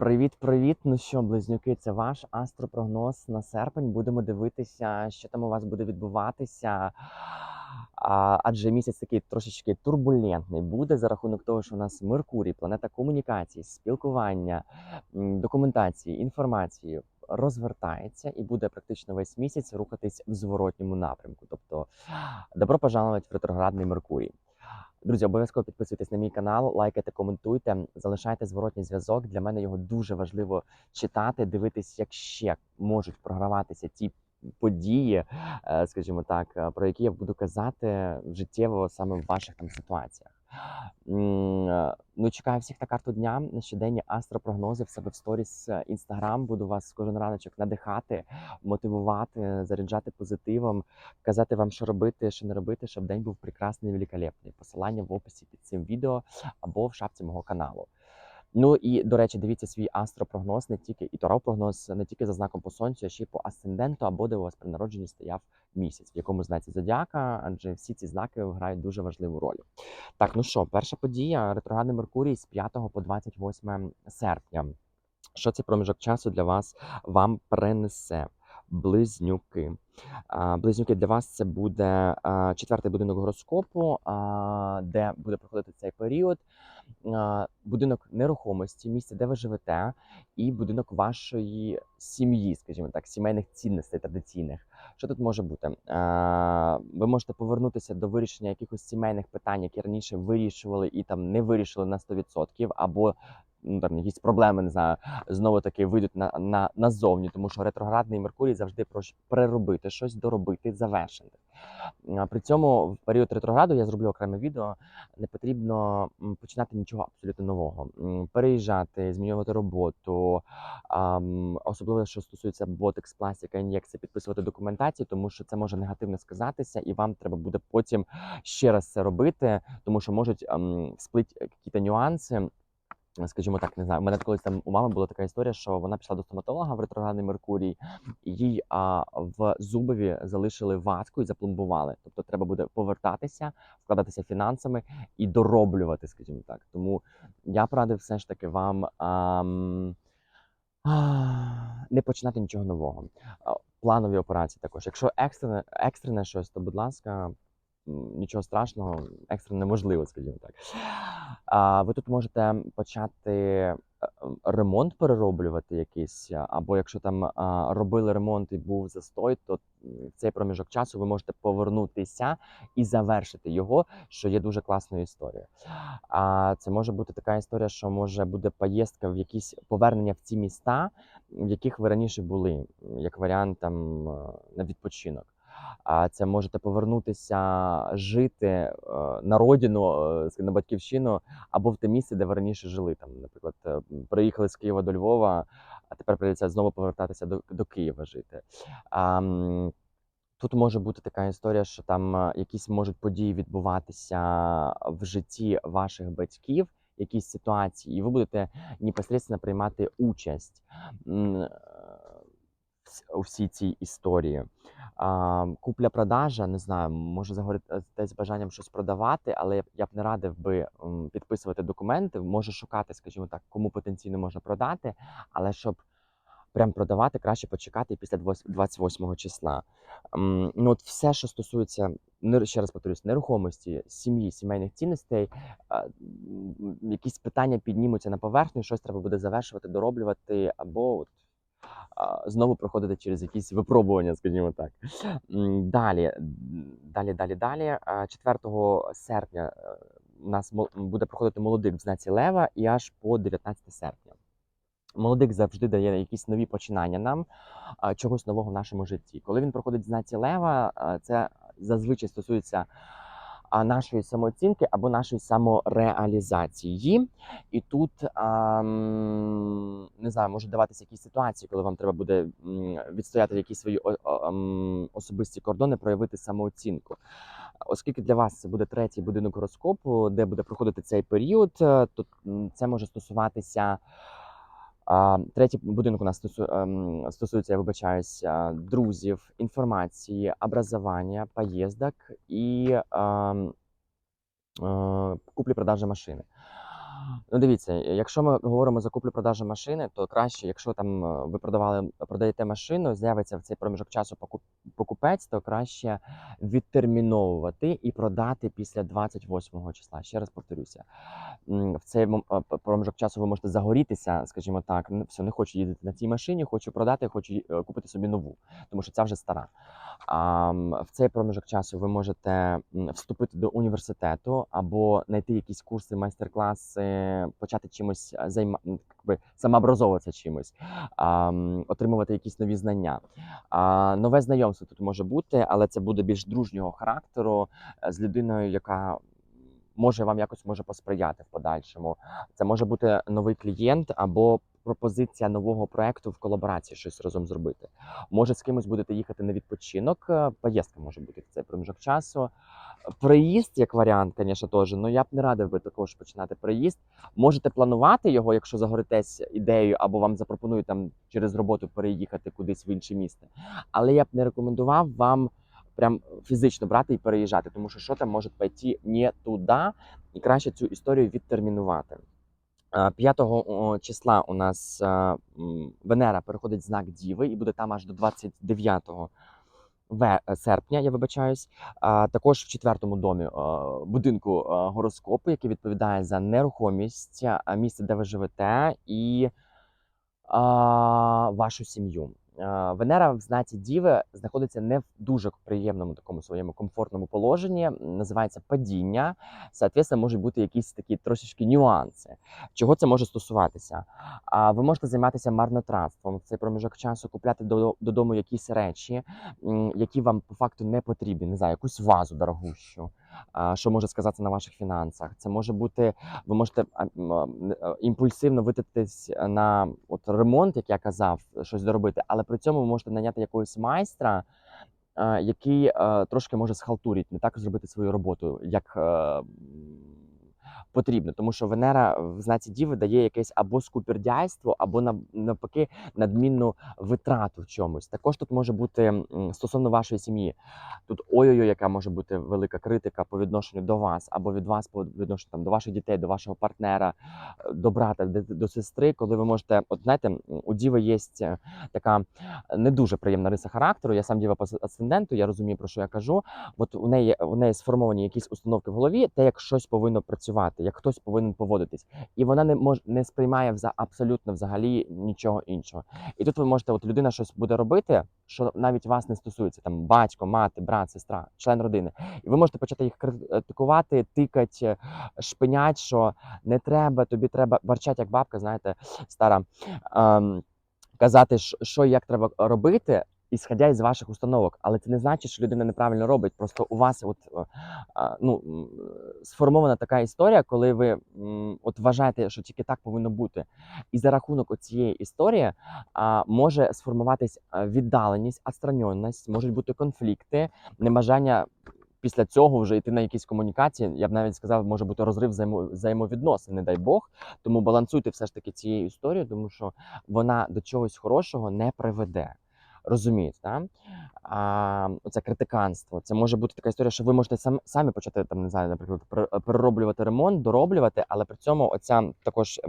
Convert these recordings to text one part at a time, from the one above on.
Привіт-привіт! Ну що, близнюки, це ваш астропрогноз на серпень. Будемо дивитися, що там у вас буде відбуватися. А, адже місяць такий трошечки турбулентний буде за рахунок того, що у нас Меркурій, планета комунікації, спілкування, документації, інформації розвертається і буде практично весь місяць рухатись в зворотньому напрямку. Тобто, добро пожаловать в ретроградний Меркурій. Друзі, обов'язково підписуйтесь на мій канал, лайкайте, коментуйте, залишайте зворотній зв'язок. Для мене його дуже важливо читати, дивитись, як ще можуть програватися ті події, е, скажімо так, е, про які я буду казати життєво саме в ваших там ситуаціях. Е, Ну, чекаю всіх на карту дня на щоденні астропрогнози в себе в сторіс інстаграм. Буду вас кожен раночок надихати, мотивувати, заряджати позитивом, казати вам, що робити, що не робити, щоб день був прекрасний і великолепний. Посилання в описі під цим відео або в шапці мого каналу. Ну і до речі, дивіться свій астропрогноз не тільки і прогноз не тільки за знаком по сонцю, а ще й по асценденту, або де у вас при народженні стояв місяць, в якому знаці зодіака, адже всі ці знаки грають дуже важливу роль. Так, ну що, перша подія ретроградний Меркурій з 5 по 28 серпня. Що цей проміжок часу для вас вам принесе? Близнюки. Близнюки для вас це буде четвертий будинок гороскопу, де буде проходити цей період. Будинок нерухомості, місце, де ви живете, і будинок вашої сім'ї, скажімо так, сімейних цінностей традиційних. Що тут може бути? Ви можете повернутися до вирішення якихось сімейних питань, які раніше вирішували і там не вирішили на 100%, або ну там якісь проблеми, не знаю, знову таки вийдуть на, на назовні, тому що ретроградний Меркурій завжди про переробити щось, доробити, завершити. При цьому в період ретрограду я зроблю окреме відео. Не потрібно починати нічого абсолютно нового. Переїжджати, змінювати роботу, особливо що стосується ботекс, пластика, ін'єкції, підписувати документацію, тому що це може негативно сказатися, і вам треба буде потім ще раз це робити, тому що можуть ам, всплити якісь нюанси. Скажімо так, не знаю. У мене колись там у мами була така історія, що вона пішла до стоматолога в ретроградний Меркурій, їй а, в зубові залишили ватку і запломбували. Тобто треба буде повертатися, вкладатися фінансами і дороблювати, скажімо так. Тому я порадив все ж таки вам ам, а, не починати нічого нового. Планові операції також. Якщо екстрене, екстрене щось, то будь ласка, нічого страшного, екстрене неможливо, скажімо так. А, ви тут можете почати е, ем, ремонт перероблювати якийсь, або якщо там робили ремонт і був застой, то в цей проміжок часу ви можете повернутися і завершити його, що є дуже класною історією. А це може бути така історія, що може буде поїздка в якісь повернення в ці міста, в яких ви раніше були, як варіант там е, на відпочинок. Це можете повернутися жити е, на родину, е, на батьківщину або в те місце, де ви раніше жили. Там, наприклад, е, приїхали з Києва до Львова, а тепер прийдеться знову повертатися до, до Києва жити. Тут може бути така історія, що там е, якісь можуть події відбуватися в житті ваших батьків, якісь ситуації, і ви будете непосередньо приймати участь е, у всій цій історії. Купля-продажа, не знаю, може загорити з бажанням щось продавати, але я б, не радив би підписувати документи. Може шукати, скажімо так, кому потенційно можна продати, але щоб прям продавати, краще почекати після 28 числа. Ну, от все, що стосується, ще раз повторюсь, нерухомості, сім'ї, сімейних цінностей, якісь питання піднімуться на поверхню, щось треба буде завершувати, дороблювати, або от, знову проходити через якісь випробування, скажімо так. Далі, далі, далі, далі. 4 серпня е, у нас буде проходити молодик в знаці Лева і аж по 19 серпня. Молодик завжди дає якісь нові починання нам, чогось нового в нашому житті. Коли він проходить в знаці Лева, це зазвичай стосується нашої самооцінки або нашої самореалізації. І тут не знаю, може даватися якісь ситуації, коли вам треба буде відстояти якісь свої особисті кордони, проявити самооцінку. Оскільки для вас це буде третій будинок гороскопу, де буде проходити цей період, е, то це може стосуватися. Третій будинок у нас ем, стосується, я вибачаюсь, друзів, інформації, образування, поїздок і ем, е, куплі-продажі машини. Ну, дивіться, якщо ми говоримо за куплю-продажу машини, то краще, якщо там е, ви продавали, продаєте машину, з'явиться в цей проміжок часу покуп- покупець, то краще відтерміновувати і продати після 28 числа. Ще раз повторюся, в цей е, проміжок часу ви можете загорітися, скажімо так, «Ну, все, не хочу їздити на цій машині, хочу продати, хочу е, купити собі нову, тому що ця вже стара. А, в цей проміжок часу ви можете вступити до університету або знайти якісь курси, майстер-класи, почати чимось е, займа, якби самообразовуватися чимось, а, отримувати якісь нові знання. А, нове знайомство тут може бути, але це буде більш дружнього характеру е, з людиною, яка може вам якось може посприяти в подальшому. Це може бути новий клієнт або пропозиція нового проекту в колаборації щось разом зробити. Може, з кимось будете їхати на відпочинок. е, Поїздка може бути в цей проміжок часу. Приїзд, як варіант, звісно, теж. Ну я б не радив би також починати приїзд. Можете планувати його, якщо загоритесь ідеєю, або вам запропонують там через роботу переїхати кудись в інше місто. Але я б не рекомендував вам прям фізично брати і переїжджати, тому що що там може пойти не туди, і краще цю історію відтермінувати. Е, 5 числа у нас Венера переходить знак Діви і буде там аж до 29 ве- е, серпня, я вибачаюсь. Також в четвертому домі е, будинку е, гороскопу, який відповідає за нерухомість, е, місце, де ви живете, і вашу сім'ю. Венера в знаці Діви знаходиться не в дуже приємному такому своєму комфортному положенні. Називається падіння. Соответственно, можуть бути якісь такі трошечки нюанси. Чого це може стосуватися? А ви можете займатися марнотратством в цей проміжок часу, купляти до- додому якісь речі, які вам по факту не потрібні. Не знаю, якусь вазу дорогущу, що може сказатися на ваших фінансах. Це може бути ви можете е, імпульсивно витратитись на от ремонт, як я казав, щось доробити, але при цьому ви можете наняти якогось майстра, який е, трошки може схалтурити, не так зробити свою роботу, як е, потрібно. Тому що Венера в знаці Діви дає якесь або скупердяйство, або навпаки надмінну витрату в чомусь. Також тут може бути стосовно вашої сім'ї. Тут ой-ой-ой, яка може бути велика критика по відношенню до вас, або від вас по відношенню там, до ваших дітей, до вашого партнера, е, до брата, до сестри, коли ви можете, от знаєте, у Діви є е, така не дуже приємна риса характеру. Я сам діва по асценденту, я розумію, про що я кажу. От у неї у неї сформовані якісь установки в голові, те, як щось повинно працювати, як хтось повинен поводитись, і вона не мож не сприймає вза абсолютно взагалі нічого іншого. І тут ви можете, от людина щось буде робити, що навіть вас не стосується, там батько, мати, брат, сестра, член родини. І ви можете почати їх критикувати, тикати, шпинять, що не треба, тобі треба барчать, як бабка, знаєте, стара. Ем, казати, що як треба робити, ісходя із ваших установок. Але це не значить, що людина неправильно робить. Просто у вас от, е, ну, сформована така історія, коли ви от вважаєте, що тільки так повинно бути. І за рахунок цієї історії може сформуватись віддаленість, отстраненість, можуть бути конфлікти, небажання. Після цього вже йти на якісь комунікації, я б навіть сказав, може бути розрив взаємовідносин, не дай Бог. Тому балансуйте все ж таки цією історією, тому що вона до чогось хорошого не приведе. Розумієте, да? а, оце критиканство. Це може бути така історія, що ви можете сам, самі почати там, не знаю, наприклад, пер- перероблювати ремонт, дороблювати, але при цьому оця також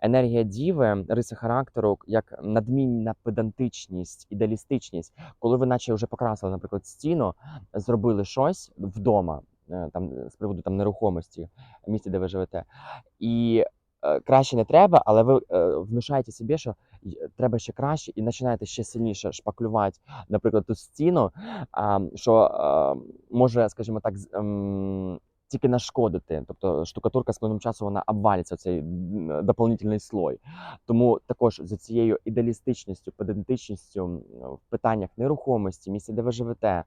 енергія діви, риси характеру, як надмінна педантичність, ідеалістичність, коли ви наче вже покрасили, наприклад, стіну, зробили щось вдома, е, там з приводу там нерухомості, місця, де ви живете, і е, краще не треба, але ви е, внушаєте собі, що треба ще краще, і починаєте ще сильніше шпаклювати, наприклад, ту стіну, що може, скажімо так, ем, тільки нашкодити. Тобто штукатурка з плином часу вона обвалиться цей м, дополнительний слой. Тому також за цією ідеалістичністю, педантичністю в питаннях нерухомості, місця, де ви живете.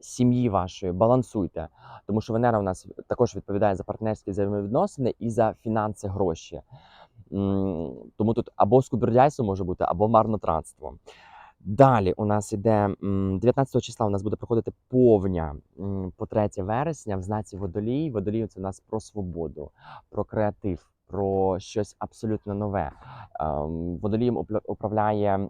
Сім'ї вашої балансуйте, тому що Венера у нас також відповідає за партнерські взаємовідносини і за фінанси, гроші. Тому тут або скубердяйство може бути, або марнотратство. Далі у нас іде 19 числа. У нас буде проходити повня по 3 вересня в знаці водолій. Водолій це у нас про свободу, про креатив, про щось абсолютно нове. Ем, Водолієм управляє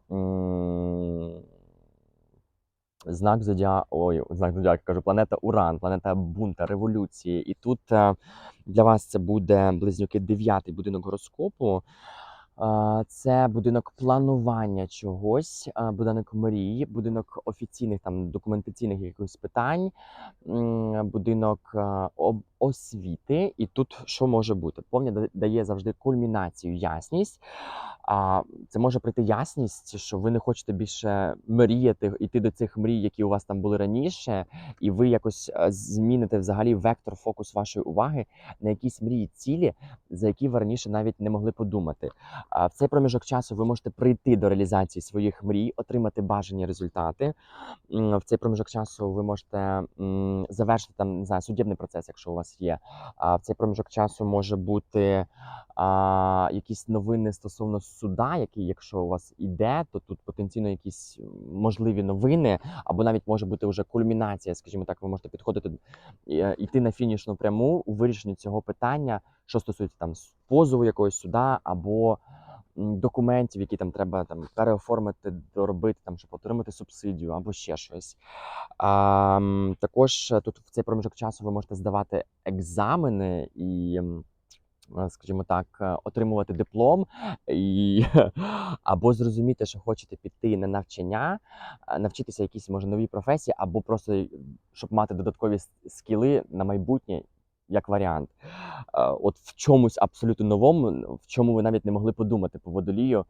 знак зодя. Ой, знак зодіака, кажу, планета Уран, планета бунта, революції. І тут е, для вас це буде близнюки дев'ятий будинок гороскопу. Це будинок планування чогось, будинок мрії, будинок офіційних там документаційних якихось питань, будинок освіти. І тут що може бути? Повня да- дає завжди кульмінацію, ясність. Це може прийти ясність, що ви не хочете більше мріяти, йти до цих мрій, які у вас там були раніше, і ви якось зміните взагалі вектор, фокус вашої уваги на якісь мрії, цілі, за які ви раніше навіть не могли подумати. В цей проміжок часу ви можете прийти до реалізації своїх мрій, отримати бажані результати. В цей проміжок часу ви можете завершити там не знаю, судебний процес, якщо у вас є. А в цей проміжок часу може бути а, якісь новини стосовно суда, який, якщо у вас іде, то тут потенційно якісь можливі новини, або навіть може бути вже кульмінація, скажімо так, ви можете підходити е, йти на фінішну пряму у вирішенні цього питання, що стосується там позову якогось суда або документів, які там треба там переоформити, доробити, там, щоб отримати субсидію або ще щось. А, також е, тут в цей проміжок часу ви можете здавати екзамени і. Е, Скажімо так, е, отримувати диплом і або зрозуміти, що хочете піти на навчання, е, навчитися якісь може нові професії, або просто щоб мати додаткові скіли на майбутнє, як варіант. От в чомусь абсолютно новому, в чому ви навіть не могли подумати по водолію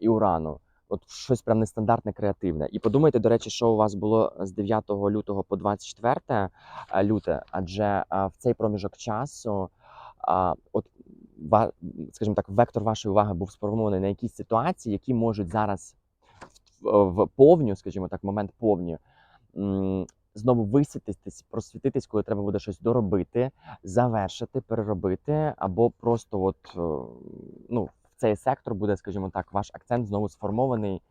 і урану. От щось прям нестандартне, креативне. І подумайте, до речі, що у вас було з 9 лютого по 24 люте, адже в цей проміжок часу, а, от скажімо так, вектор вашої уваги був сформований на якісь ситуації, які можуть зараз в, повню, скажімо так, момент повні, м, знову висвітитись, просвітитись, коли треба буде щось доробити, завершити, переробити, або просто от е, ну, в цей сектор буде, скажімо так, ваш акцент знову сформований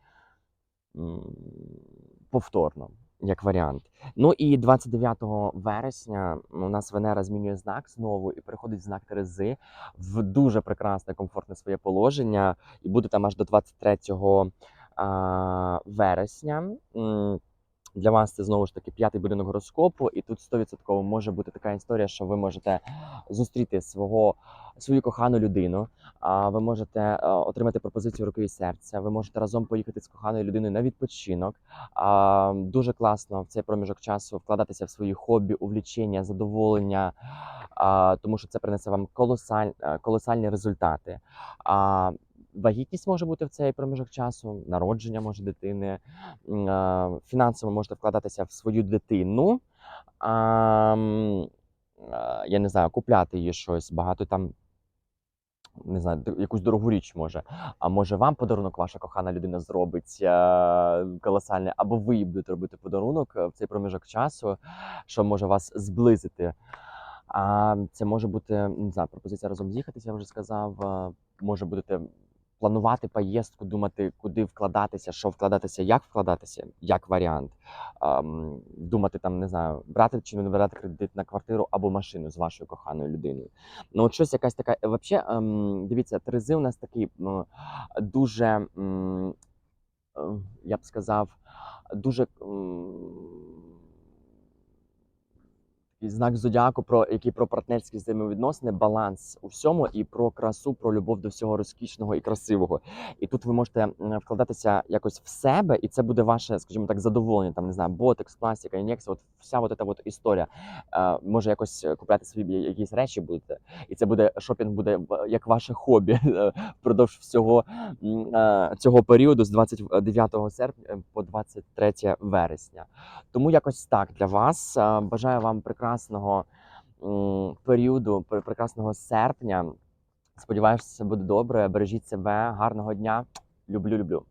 повторно, як варіант. Ну і 29 вересня у нас Венера змінює знак знову і переходить в знак Терези в дуже прекрасне, комфортне своє положення, і буде там аж до 23 а, вересня. Для вас це знову ж таки п'ятий будинок гороскопу, і тут 100% може бути така історія, що ви можете зустріти свого свою кохану людину. А ви можете е, отримати пропозицію руки і серця. Ви можете разом поїхати з коханою людиною на відпочинок. А, дуже класно в цей проміжок часу вкладатися в свої хобі, увлічення, задоволення, а, тому що це принесе вам колосаль, е, колосальні результати. А, Вагітність може бути в цей проміжок часу, народження може дитини, фінансово можете вкладатися в свою дитину. Я не знаю, купляти їй щось, багато там не знаю, якусь дорогу річ може. А може вам подарунок ваша кохана людина зробить е, колосальний, або ви будете робити подарунок е, в цей проміжок часу, що може вас зблизити. А це може бути не знаю, пропозиція разом з'їхатися, я вже сказав. е, Може будете планувати поїздку, думати, куди вкладатися, що вкладатися, як вкладатися, як варіант. Ам, думати там, не знаю, брати чи не брати кредит на квартиру або машину з вашою коханою людиною. Ну, от щось якась така. Взагалі, ем, дивіться, Терези у нас такий дуже, е, я б сказав, дуже. Знак зодіаку, про який про партнерські взаємовідносини, баланс у всьому і про красу, про любов до всього розкішного і красивого. І тут ви можете вкладатися якось в себе, і це буде ваше, скажімо так, задоволення. Там не знаю, ботекс, пластика, ін'єкція, от вся от ця от історія. Е, може якось купляти собі якісь речі будете, і це буде шопінг, буде як ваше хобі е, впродовж всього е, цього періоду з 29 серпня по 23 вересня. Тому якось так для вас. Е, Бажаю вам прекрасного періоду, прекрасного серпня. Сподіваюся, все буде добре. Бережіть себе, гарного дня. Люблю, люблю.